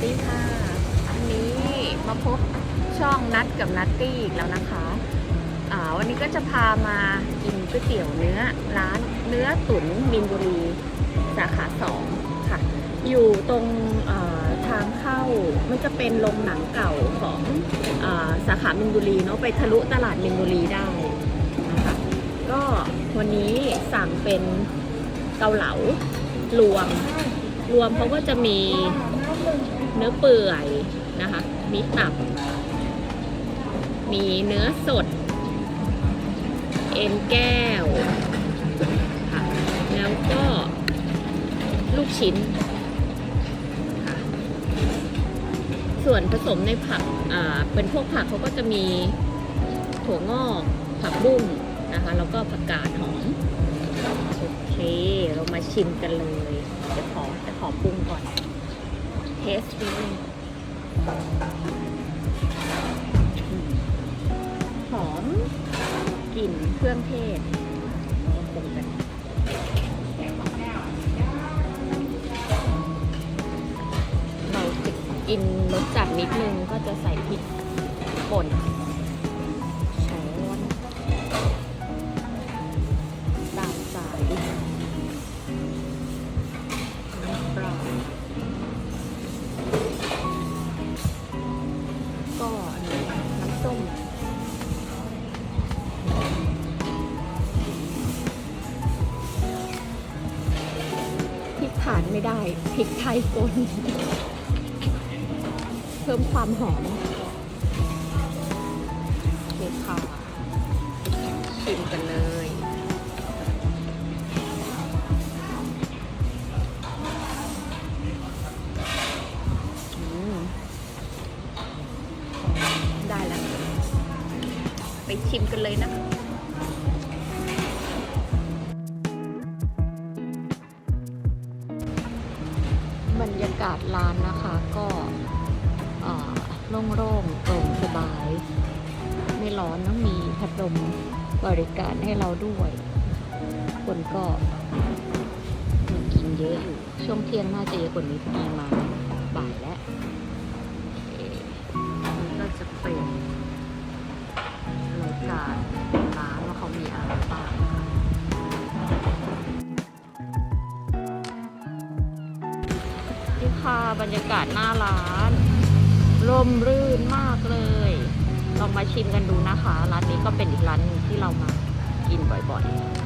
สดีค่ะวันนี้มาพบช่องนัดกับนัตตี้อีกแล้วนะคะอ่าวันนี้ก็จะพามากินก๋วยเตี๋ยวเนื้อร้านเนื้อตุ๋นมินบุรีสาขาสองค่ะ อยู่ตรงทางเข้าไม่จะเป็นโรงหนังเก่าของอสาขามินบุรีเนาะไปทะลุตลาดมินบุรีได้นะคะก็วันนี้สั่งเป็นเกาเหลารวมรวมเขาก็จะมี เนื้อเปื่อยนะคะ มีตับ มีเนื้อสด เอ็นแก้วค่ะแล้วก็ลูกชิ้นค่ะส่วนผสมในผักอ่าเป็นพวกผักเขาก็จะมีถั่วงอกผักบุ้งนะคะ แล้วก็ผักกาดหอมโอเค เรามาชิมกันเลย เดี๋ยวขอจะขอปรุงก่อน สดูหอมกลิ่นเครื่องเทศมาปรุงกันเราจะกินรสจัดนิดนึงก็จะใส่พริกป่นานไม่ได้พริกไทยป่นเพิ่มความหอมเด็ดค่ะชิมกันเลยได้แล้ว ไปชิมกันเลยนะคะ บรรยากาศร้านนะคะก็เอ่อโล่งๆโปร่งสบาย ไม่ร้อนนะมีพัดลมบริการให้เราด้วย คนก็กินเยอะอยู่ ช่วงเที่ยงน่าจะเยอะกว่านี้พอดีมาบ่ายแล้วเอ่อนี่ก็จะเป็นรายการ ค่ะ บรรยากาศหน้าร้านร่มรื่นมากเลย ลองมาชิมกันดูนะคะ ร้านนี้ก็เป็นอีกร้านนึงที่เรามากินบ่อยๆ